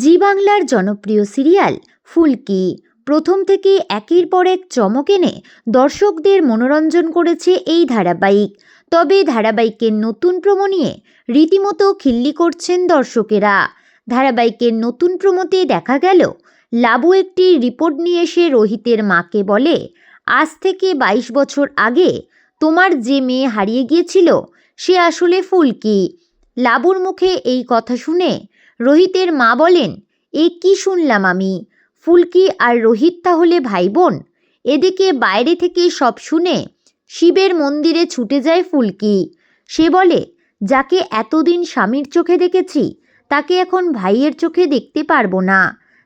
জি বাংলার জনপ্রিয় সিরিয়াল ফুলকি। প্রথম থেকে একের পর এক চমক এনে দর্শকদের মনোরঞ্জন করেছে এই ধারাবাহিক। তবে ধারাবাহিকের নতুন প্রোমো নিয়ে রীতিমতো খিল্লি করছেন দর্শকেরা। ধারাবাহিকের নতুন প্রোমোতে দেখা গেল, লাবু একটি রিপোর্ট নিয়ে এসে রোহিতের মাকে বলে, আজ থেকে বাইশ বছর আগে তোমার যে মেয়ে হারিয়ে গিয়েছিল, সে আসলে ফুলকি। লাবুর মুখে এই কথা শুনে রোহিতের মা বলেন, এ কি শুনলাম আমি? ফুলকি আর রোহিত তাহলে ভাই বোন এদিকে বাইরে থেকে সব শুনে শিবের মন্দিরে ছুটে যায় ফুলকি। সে বলে, যাকে এতদিন স্বামীর চোখে দেখেছি, তাকে এখন ভাইয়ের চোখে দেখতে পারব না।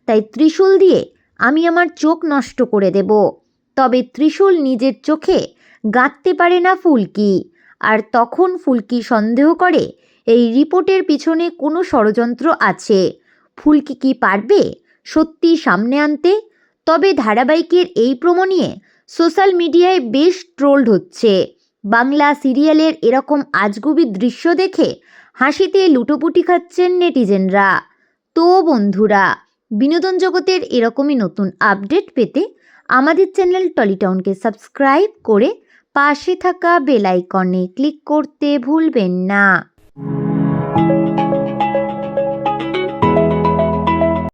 তাই ত্রিশূল দিয়ে আমি আমার চোখ নষ্ট করে দেব। তবে ত্রিশূল নিজের চোখে গাঁথতে পারে না ফুলকি। আর তখন ফুলকি সন্দেহ করে এই রিপোর্টের পিছনে কোনো ষড়যন্ত্র আছে? ফুলকি কি পারবে? সত্যি সামনে আনতে? তবে ধারাবাহিকের এই প্রোমো নিয়ে সোশ্যাল মিডিয়ায় বেশ ট্রোলড হচ্ছে। বাংলা সিরিয়ালের এরকম আজগুবি দৃশ্য দেখে হাসিতে লুটোপুটি খাচ্ছেন নেটিজেনরা। তো বন্ধুরা, বিনোদন জগতের এরকমই নতুন আপডেট পেতে আমাদের চ্যানেল টলিটাউনকে সাবস্ক্রাইব করে পাশে থাকা বেল আইকনে ক্লিক করতে ভুলবেন না। Thank you.